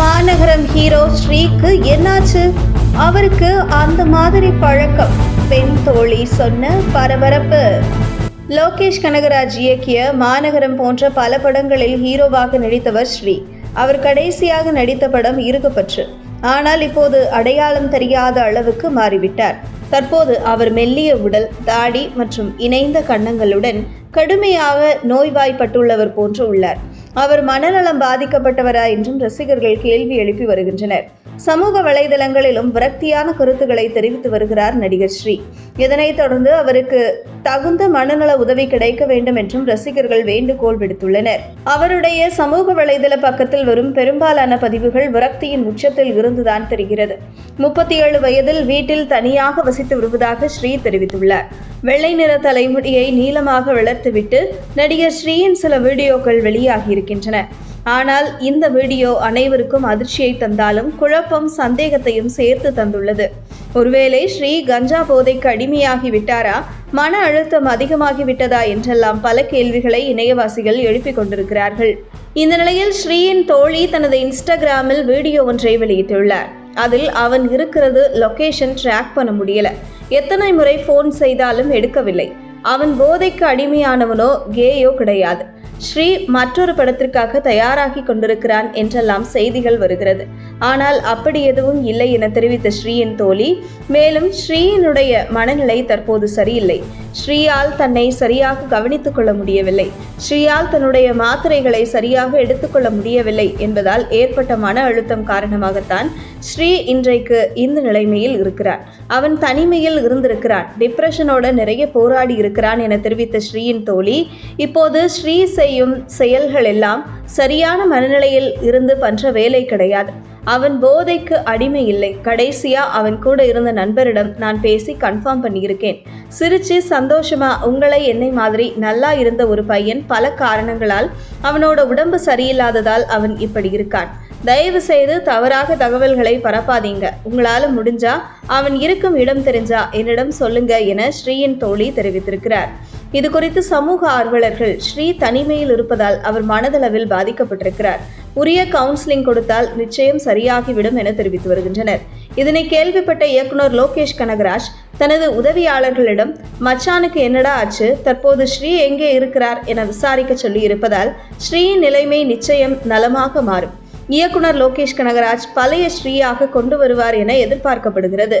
மாநகரம் ஹீரோ ஸ்ரீக்கு என்னாச்சு? அவருக்கு அந்த மாதிரி பழக்கம் பெண் தோழி சொன்ன பரபரப்பு. லோகேஷ் கனகராஜ் இயக்கிய மாநகரம் போன்ற பல படங்களில் ஹீரோவாக நடித்தவர் ஸ்ரீ. அவர் கடைசியாக நடித்த படம் இருக்கப்பற்று ஆனால் இப்போது அடையாளம் தெரியாத அளவுக்கு மாறிவிட்டார். தற்போது அவர் மெல்லிய உடல் தாடி மற்றும் இணைந்த கன்னங்களுடன் கடுமையாக நோய்வாய்ப்பட்டுள்ளவர் போன்று உள்ளார். அவர் மனநலம் பாதிக்கப்பட்டவரா என்றும் ரசிகர்கள் கேள்வி எழுப்பி வருகின்றனர். சமூக வலைதளங்களிலும் விரக்தியான கருத்துக்களை தெரிவித்து வருகிறார் நடிகர் ஸ்ரீ. இதனைத் தொடர்ந்து அவருக்கு தகுந்த மனநல உதவி கிடைக்க வேண்டும் என்றும் ரசிகர்கள் வேண்டுகோள் விடுத்துள்ளனர். அவருடைய சமூக வலைதள பக்கத்தில் வரும் பெரும்பாலான பதிவுகள் விரக்தியின் உச்சத்தில் இருந்துதான் தெரிகிறது. முப்பத்தி ஏழு வயதில் வீட்டில் தனியாக வசித்து வருவதாக ஸ்ரீ தெரிவித்துள்ளார். வெள்ளை நிற தலைமுடியை நீளமாக வளர்த்துவிட்டு நடிகர் ஸ்ரீயின் சில வீடியோக்கள் வெளியாகி இருக்கின்றன ஆனால் இந்த வீடியோ அனைவருக்கும் அதிர்ச்சியை தந்தாலும் குழப்பம் சந்தேகத்தையும் சேர்த்து தந்துள்ளது. ஒருவேளை ஸ்ரீ கஞ்சா போதைக்கு அடிமையாகி விட்டாரா? மன அழுத்தம் அதிகமாகி விட்டதா என்றெல்லாம் பல கேள்விகளை இணையவாசிகள் எழுப்பிக் கொண்டிருக்கிறார்கள். இந்த நிலையில் ஸ்ரீயின் தோழி தனது இன்ஸ்டாகிராமில் வீடியோ ஒன்றை வெளியிட்டுள்ளார். அதில் அவன் இருக்கிறது லொகேஷன் ட்ராக் பண்ண முடியல. எத்தனை முறை ஃபோன் செய்தாலும் எடுக்கவில்லை. அவன் போதைக்கு அடிமையானவனோ கேயோ கிடையாது. ஸ்ரீ மற்றொரு படத்திற்காக தயாராகி கொண்டிருக்கிறான் என்றெல்லாம் செய்திகள் வருகிறது. ஆனால் அப்படி எதுவும் இல்லை என தெரிவித்த ஸ்ரீயின் தோழி மேலும் ஸ்ரீயினுடைய மனநிலை தற்போது சரியில்லை. ஸ்ரீயால் தன்னை சரியாக கவனித்துக் கொள்ள முடியவில்லை. ஸ்ரீயால் தன்னுடைய மாத்திரைகளை சரியாக எடுத்துக்கொள்ள முடியவில்லை என்பதால் ஏற்பட்ட மன அழுத்தம் காரணமாகத்தான் ஸ்ரீ இன்றைக்கு இந்த நிலைமையில் இருக்கிறான் அவன் தனிமையில் இருந்திருக்கிறான். டிப்ரெஷனோட நிறைய போராடி இருக்கிறான் என தெரிவித்த ஸ்ரீயின் தோழி இப்போது ஸ்ரீ செய்யும் செயல்கள் எல்லாம் சரியான மனநிலையில் இருந்து பண்ற வேலை கிடையாது. அவன் போதைக்கு அடிமை இல்லை. கடைசியா அவன் கூட இருந்த நண்பரிடம் நான் பேசி கன்ஃபார்ம் பண்ணியிருக்கேன். சிரிச்சு சந்தோஷமா உங்களை என்னை மாதிரி நல்லா இருந்த ஒரு பையன் பல காரணங்களால் அவனோட உடம்பு சரியில்லாததால் அவன் இப்படி இருக்கான். தயவு செய்து தவறாக தகவல்களை பரப்பாதீங்க. உங்களால முடிஞ்சா அவன் இருக்கும் இடம் தெரிஞ்சா என்னிடம் சொல்லுங்க என ஸ்ரீயின் தோழி தெரிவித்திருக்கிறார். இது குறித்து சமூக ஆர்வலர்கள் ஸ்ரீ தனிமையில் இருப்பதால் அவர் மனதளவில் பாதிக்கப்பட்டிருக்கிறார். உரிய கவுன்சிலிங் கொடுத்தால் நிச்சயம் சரியாகிவிடும் என தெரிவித்து வருகின்றனர். இதனை கேள்விப்பட்ட இயக்குனர் லோகேஷ் கனகராஜ் தனது உதவியாளர்களிடம் மச்சானுக்கு என்னடா ஆச்சு? தற்போது ஸ்ரீ எங்கே இருக்கிறார்? என விசாரிக்க சொல்லி இருப்பதால் ஸ்ரீயின் நிலைமை நிச்சயம் நலமாக மாறும். இயக்குனர் லோகேஷ் கனகராஜ் பழைய ஸ்ரீயாக கொண்டு வருவார் என எதிர்பார்க்கப்படுகிறது.